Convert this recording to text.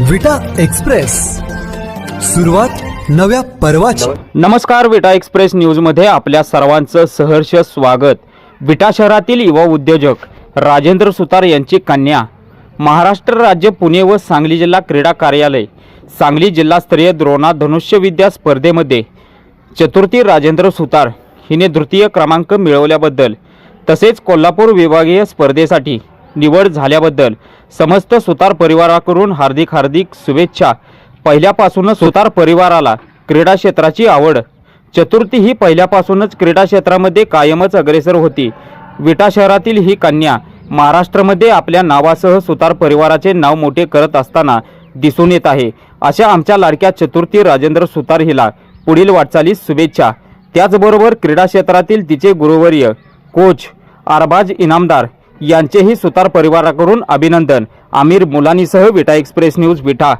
विटा एक्सप्रेस. सुरुवात नव्या पर्वाची. नमस्कार विटा एक्सप्रेस न्यूजमध्ये आपल्या सर्वांचं सहर्ष स्वागत. विटा शहरातील युवा उद्योजक राजेंद्र सुतार यांची कन्या. महाराष्ट्र राज्य पुणे व सांगली जिल्हा क्रीडा कार्यालय. सांगली जिल्हास्तरीय द्रोणा धनुष्यविद्या स्पर्धेमध्ये चतुर्थी राजेंद्र सुतार हिने तृतीय क्रमांक मिळवल्याबद्दल तसेच कोल्हापूर विभागीय स्पर्धेसाठी निवड झाल्याबद्दल समस्त सुतार परिवाराकडून हार्दिक हार्दिक शुभेच्छा. पहिल्यापासूनच सुतार परिवाराला क्रीडा क्षेत्राची आवड. चतुर्थी ही पहिल्यापासूनच क्रीडा क्षेत्रामध्ये कायमच अग्रेसर होती. विटा शहरातील ही कन्या महाराष्ट्रामध्ये आपल्या नावासह सुतार परिवाराचे नाव मोठे करत असताना दिसून येत आहे. अशा आमच्या लाडक्या चतुर्थी राजेंद्र सुतार हिला पुढील वाटचालीस शुभेच्छा. त्याचबरोबर क्रीडा क्षेत्रातील तिचे गुरुवर्य कोच आरबाज इनामदार यांचेही सुतार परिवाराकडून अभिनंदन. आमिर मुलानीसह विटा एक्सप्रेस न्यूज विटा.